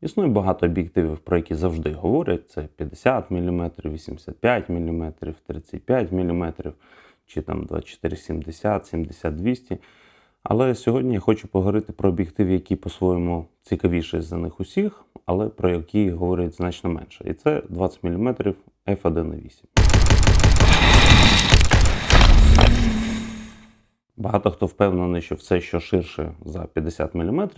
Існує багато об'єктивів, про які завжди говорять: це 50 мм, 85 мм, 35 мм, чи там 2470, 70-200. Але сьогодні я хочу поговорити про об'єктиви, які по-своєму цікавіші за них усіх, але про які говорять значно менше. І це 20 мм f1.8. Багато хто впевнений, що все, що ширше за 50 мм,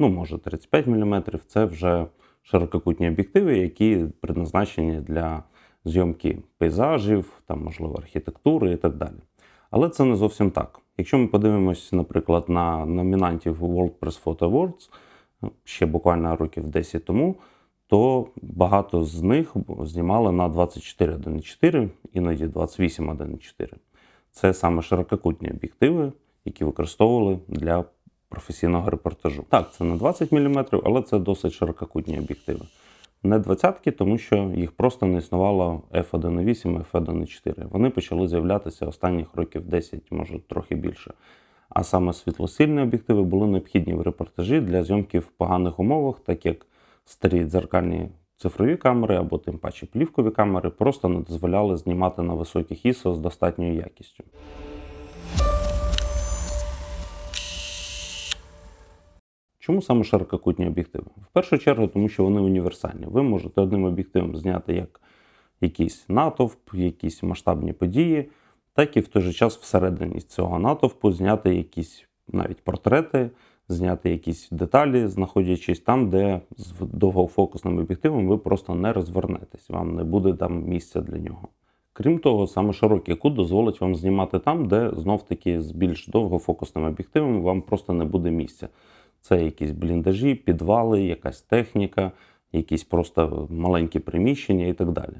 ну може 35 мм, це вже ширококутні об'єктиви, які предназначені для зйомки пейзажів, там, можливо, архітектури і так далі. Але це не зовсім так. Якщо ми подивимось, наприклад, на номінантів World Press Photo Awards ще буквально років 10 тому, то багато з них знімали на 24.1.4, іноді 28.1.4. Це саме ширококутні об'єктиви, які використовували для професійного репортажу. Так, це не 20 мм, але це досить ширококутні об'єктиви. Не двадцятки, тому що їх просто не існувало F1.8, F1.4. Вони почали з'являтися останніх років 10, може трохи більше. А саме світлосильні об'єктиви були необхідні в репортажі для зйомки в поганих умовах, так як старі дзеркальні цифрові камери або тим паче плівкові камери просто не дозволяли знімати на високих ISO з достатньою якістю. Чому саме ширококутні об'єктиви? В першу чергу, тому що вони універсальні. Ви можете одним об'єктивом зняти як якийсь натовп, якісь масштабні події, так і в той же час всередині цього натовпу зняти якісь навіть портрети, зняти якісь деталі, знаходячись там, де з довгофокусним об'єктивом ви просто не розвернетесь, вам не буде там місця для нього. Крім того, саме широкий кут дозволить вам знімати там, де знов-таки з більш довгофокусним об'єктивом вам просто не буде місця. Це якісь бліндажі, підвали, якась техніка, якісь просто маленькі приміщення і так далі.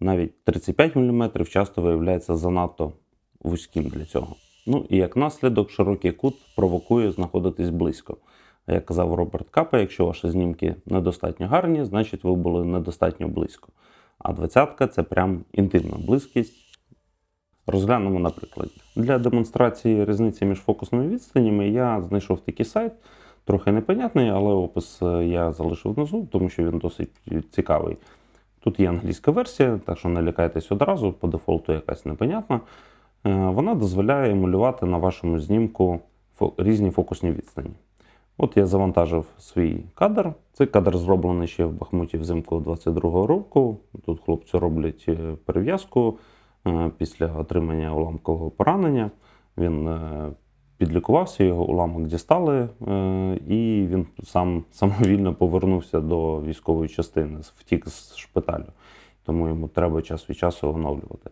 Навіть 35 мм часто виявляється занадто вузьким для цього. Ну і як наслідок, широкий кут провокує знаходитись близько. А як казав Роберт Капа, якщо ваші знімки недостатньо гарні, значить ви були недостатньо близько. А двадцятка це прям інтимна близькість. Розглянемо на прикладі. Для демонстрації різниці між фокусними відстанями я знайшов такий сайт, трохи непонятний, але опис е, я залишив внизу, тому що він досить цікавий. Тут є англійська версія, так що не лякайтесь одразу, по дефолту якась непонятна. Е, Вона дозволяє емулювати на вашому знімку різні фокусні відстані. От я завантажив свій кадр. Цей кадр зроблений ще в Бахмуті взимку 22-го року. Тут хлопці роблять е, перев'язку після отримання уламкового поранення. Він підлікувався, його уламок дістали, е, і він сам самовільно повернувся до військової частини, втік з шпиталю. Тому йому треба час від часу оновлювати.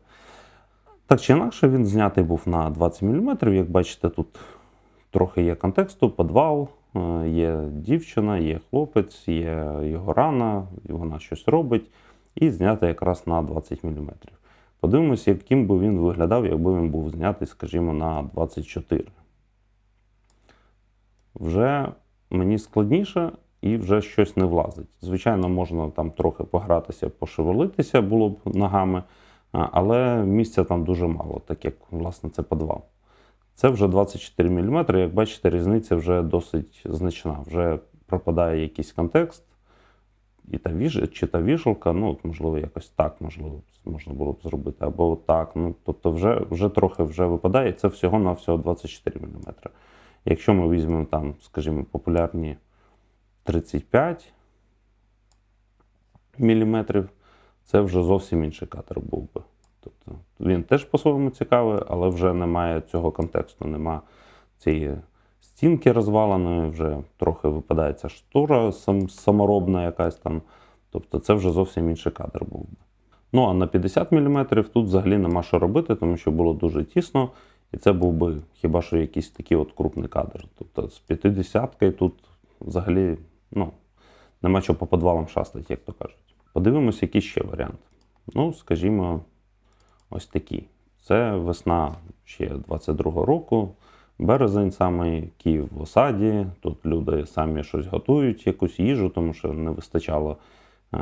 Так чи інакше, він знятий був на 20 мм. Як бачите, тут трохи є контексту, підвал, е, є дівчина, є хлопець, є його рана, вона щось робить, і знятий якраз на 20 мм. Подивимось, яким би він виглядав, якби він був знятий, скажімо, на 24. Вже мені складніше і вже щось не влазить. Звичайно, можна там трохи погратися, пошевелитися було б ногами, але місця там дуже мало, так як власне це підвал. Це вже 24 мм. Як бачите, різниця вже досить значна. Вже пропадає якийсь контекст, і та віж... чи та вішалка, ну, от, можливо, якось так можливо, можна було б зробити, або так. Ну, тобто, вже, вже трохи вже випадає. Це всього на всього 24 мм. Якщо ми візьмемо там, скажімо, популярні 35 мм, це вже зовсім інший кадр був би. Тобто він теж по-своєму цікавий, але вже немає цього контексту, нема цієї стінки розваленої, вже трохи випадає ця штура сам, саморобна якась там. Тобто це вже зовсім інший кадр був би. Ну а на 50 мм тут взагалі нема що робити, тому що було дуже тісно, і це був би хіба що якийсь такий от крупний кадр. Тобто з 50 тут взагалі ну, нема чого по підвалам шастати, як то кажуть. Подивимось, який ще варіант. Ну, скажімо, ось такий. Це весна ще 22-го року, березень самий, Київ в осаді. Тут люди самі щось готують, якусь їжу, тому що не вистачало е,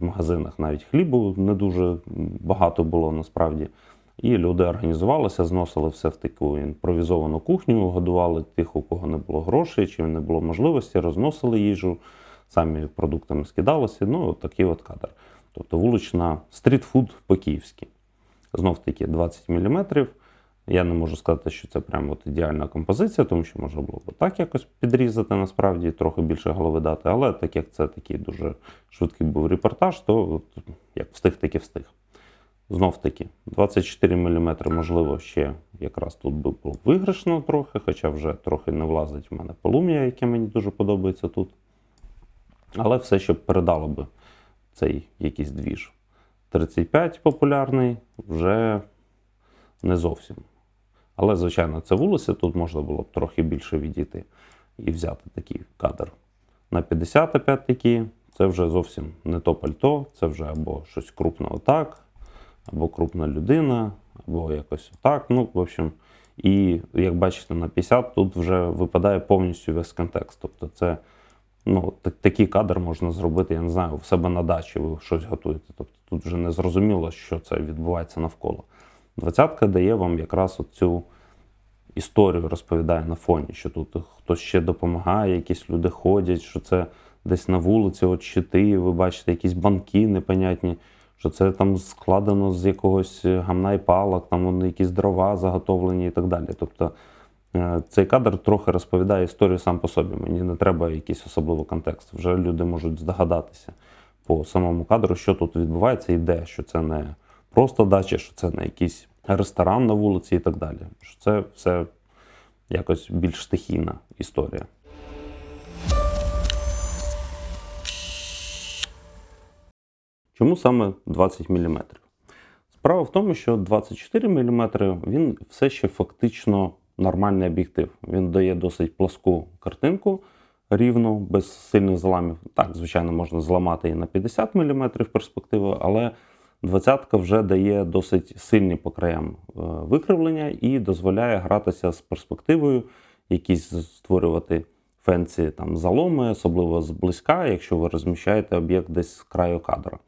в магазинах навіть хлібу, не дуже багато було насправді. І люди організувалися, зносили все в таку імпровізовану кухню, годували тих, у кого не було грошей чи не було можливості, розносили їжу. самі продуктами скидалися. Ну, от такий от кадр. Тобто вулична стрітфуд по-київськи. Знов таки 20 мм. Я не можу сказати, що це прямо от ідеальна композиція, тому що можна було б так якось підрізати, насправді, трохи більше голови дати. Але так як це такий дуже швидкий був репортаж, то от, як встиг, так і встиг. Знов таки, 24 мм, можливо, ще якраз тут би було виграшно трохи, хоча вже трохи не влазить в мене полум'я, яке мені дуже подобається тут. Але все, що передало би цей якийсь двіж. 35 популярний вже не зовсім. Але, звичайно, це вулиця, тут можна було б трохи більше відійти і взяти такий кадр. На 50 опять-таки, це вже зовсім не то пальто, це вже або щось крупне отак, або крупна людина, або якось отак. Ну, в общем, і як бачите, на 50 тут вже випадає повністю весь контекст. Тобто, це ну, та- такий кадр можна зробити, я не знаю, в себе на дачі ви щось готуєте. Тобто тут вже не зрозуміло, що це відбувається навколо. Двадцятка дає вам якраз цю історію, розповідає на фоні, що тут хтось ще допомагає, якісь люди ходять, що це десь на вулиці, от щити, ви бачите, якісь банки непонятні, що це там складено з якогось гамна і палок, там вони якісь дрова заготовлені і так далі. Тобто е, цей кадр трохи розповідає історію сам по собі. Мені не треба якийсь особливий контекст. Вже люди можуть здогадатися по самому кадру, що тут відбувається і де, що це не просто дача, що це не якийсь ресторан на вулиці і так далі. Що це все якось більш стихійна історія. Чому саме 20 мм? Справа в тому, що 24 мм він все ще фактично нормальний об'єктив. Він дає досить пласку картинку рівну, без сильних зламів. Так, звичайно, можна зламати і на 50 мм перспективу, але 20 вже дає досить сильні по краям е, викривлення і дозволяє гратися з перспективою, якісь створювати фенці там заломи, особливо зблизька, якщо ви розміщаєте об'єкт десь з краю кадра.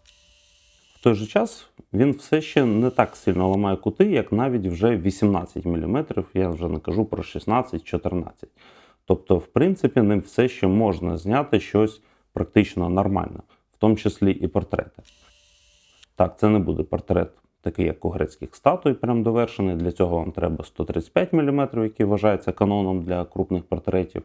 В той же час він все ще не так сильно ламає кути, як навіть вже 18 мм, я вже не кажу про 16-14. Тобто, в принципі, ним все ще можна зняти щось практично нормальне, в тому числі і портрети. Так, це не буде портрет, такий як у грецьких статуй, прям довершений. Для цього вам треба 135 мм, який вважається каноном для крупних портретів.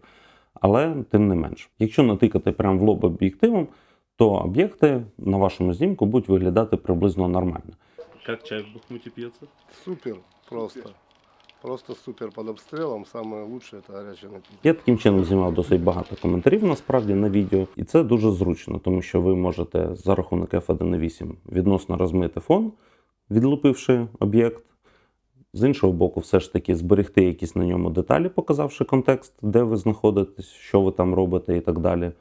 Але тим не менш, якщо натикати прямо в лоб об'єктивом, то об'єкти на вашому знімку будуть виглядати приблизно нормально. Как чай в Бахмуте пьется? Супер, просто. Просто супер под обстрелом. Самое лучшее это горячий напиток. Я таким чином знімав досить багато коментарів насправді на відео, і це дуже зручно, тому що ви можете за рахунок F1.8 відносно розмити фон, відлупивши об'єкт. З іншого боку, все ж таки зберегти якісь на ньому деталі, показавши контекст, де ви знаходитесь, що ви там робите і так далі.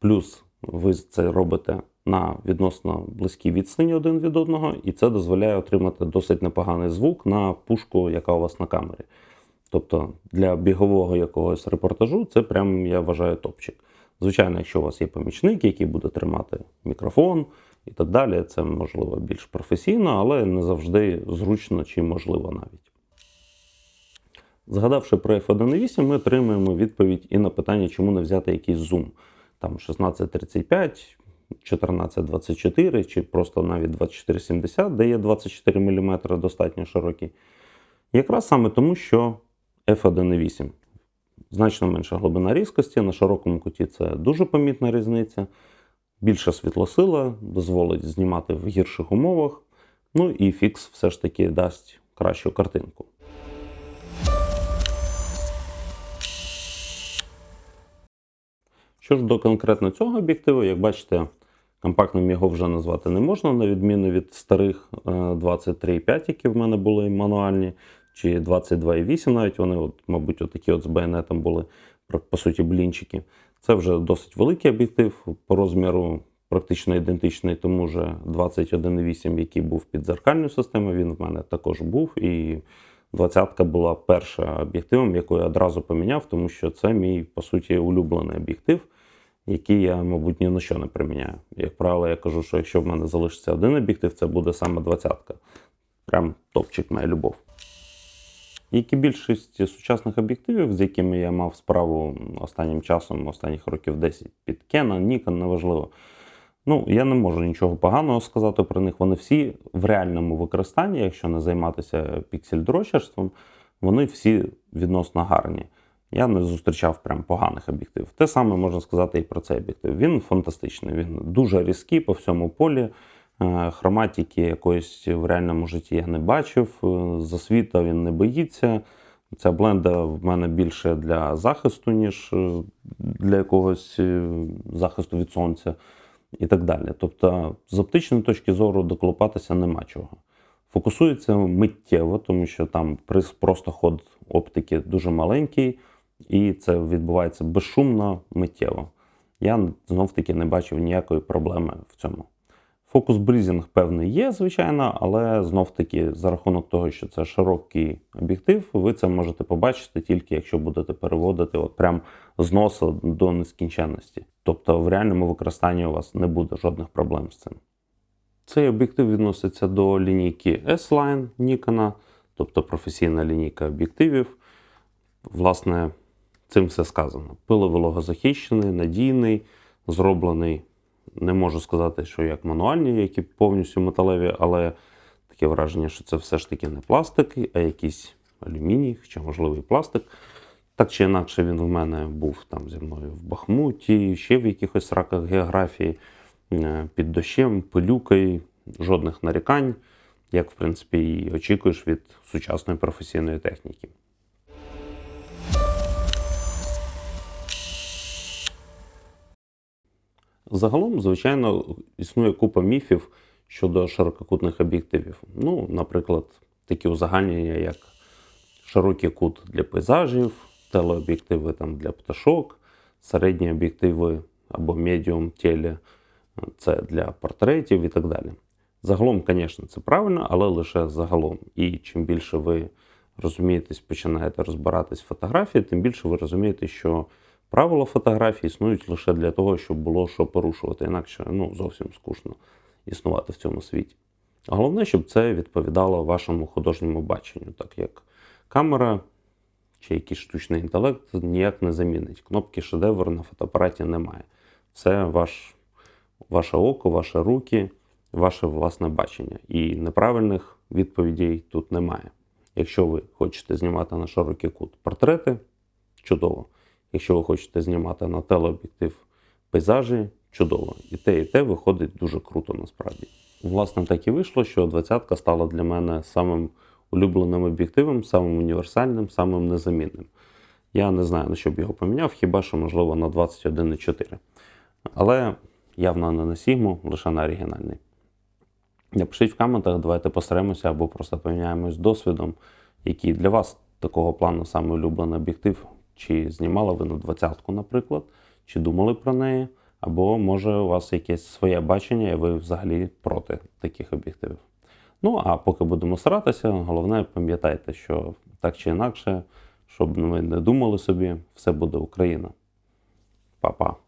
Плюс ви це робите на відносно близькій відстані один від одного, і це дозволяє отримати досить непоганий звук на пушку, яка у вас на камері. Тобто для бігового якогось репортажу це прям, я вважаю, топчик. Звичайно, якщо у вас є помічник, який буде тримати мікрофон і так далі, це можливо більш професійно, але не завжди зручно чи можливо навіть. Згадавши про F1.8, ми отримуємо відповідь і на питання, чому не взяти якийсь зум. Там 1635, 1424 чи просто навіть 2470, де є 24 мм достатньо широкий. Якраз саме тому, що F1.8 значно менша глибина різкості, на широкому куті це дуже помітна різниця. Більша світлосила дозволить знімати в гірших умовах. Ну і фікс все ж таки дасть кращу картинку. Що ж до конкретно цього об'єктиву, як бачите, компактним його вже назвати не можна, на відміну від старих е, 23,5, які в мене були мануальні, чи 22,8 навіть вони, от, мабуть, отакі от з байонетом були, по суті, блінчики. Це вже досить великий об'єктив по розміру. Практично ідентичний тому же 21,8, який був під зеркальною системою. Він в мене також був. І 20-ка була перша об'єктивом, яку я одразу поміняв, тому що це мій, по суті, улюблений об'єктив, який я, мабуть, ні на що не приміняю. Як правило, я кажу, що якщо в мене залишиться один об'єктив, це буде саме 20-ка. Прям топчик моя любов. Як і більшість сучасних об'єктивів, з якими я мав справу останнім часом, останніх років 10 під Canon, Nikon, неважливо. Ну, я не можу нічого поганого сказати про них. Вони всі в реальному використанні, якщо не займатися піксель-дрочерством, вони всі відносно гарні. Я не зустрічав прям поганих об'єктивів. Те саме можна сказати і про цей об'єктив. Він фантастичний, він дуже різкий по всьому полі. Е, Хроматики якоїсь в реальному житті я не бачив. Е, Засвіта він не боїться. Ця бленда в мене більше для захисту, ніж е, для якогось захисту від сонця і так далі. Тобто, з оптичної точки зору доколупатися нема чого. Фокусується миттєво, тому що там просто ход оптики дуже маленький, і це відбувається безшумно, миттєво. Я знов таки не бачив ніякої проблеми в цьому. Фокус брізінг певний є, звичайно, але знов таки за рахунок того, що це широкий об'єктив, ви це можете побачити тільки якщо будете переводити от прям з носа до нескінченності. Тобто в реальному використанні у вас не буде жодних проблем з цим. Цей об'єктив відноситься до лінійки S-Line Nikon, тобто професійна лінійка об'єктивів. Власне, цим все сказано. Пиловологозахищений, надійний, зроблений. Не можу сказати, що як мануальні, які повністю металеві, але таке враження, що це все ж таки не пластик, а якийсь алюміній, чи можливо і пластик. Так чи інакше, він в мене був там зі мною в Бахмуті, ще в якихось раках географії, е, під дощем, пилюкою, жодних нарікань, як в принципі і очікуєш від сучасної професійної техніки. Загалом, звичайно, існує купа міфів щодо ширококутних об'єктивів. Ну, наприклад, такі узагальнення, як широкий кут для пейзажів, телеоб'єктиви там для пташок, середні об'єктиви або медіум теле це для портретів і так далі. Загалом, звісно, це правильно, але лише загалом. І чим більше ви розумієтесь, починаєте розбиратись в фотографії, тим більше ви розумієте, що правила фотографії існують лише для того, щоб було що порушувати, інакше ну, зовсім скучно існувати в цьому світі. Головне, щоб це відповідало вашому художньому баченню, так як камера чи якийсь штучний інтелект ніяк не замінить. Кнопки шедевр на фотоапараті немає. Це ваш, ваше око, ваші руки, ваше власне бачення. І неправильних відповідей тут немає. Якщо ви хочете знімати на широкий кут портрети, чудово. Якщо ви хочете знімати на телеоб'єктив пейзажі, чудово. І те, і те виходить дуже круто насправді. Власне, так і вийшло, що 20-ка стала для мене самим улюбленим об'єктивом, самим універсальним, самим незамінним. Я не знаю, на що б його поміняв, хіба що, можливо, на 21,4. Але явно не на Сігму, лише на оригінальний. Напишіть в коментах, давайте постараємося або просто поміняємось досвідом, який для вас такого плану саме улюблений об'єктив, чи знімали ви на 20-ку, наприклад, чи думали про неї, або може у вас якесь своє бачення, і ви взагалі проти таких об'єктивів. Ну, а поки будемо старатися, головне пам'ятайте, що так чи інакше, щоб ви не думали собі, все буде Україна. Па-па.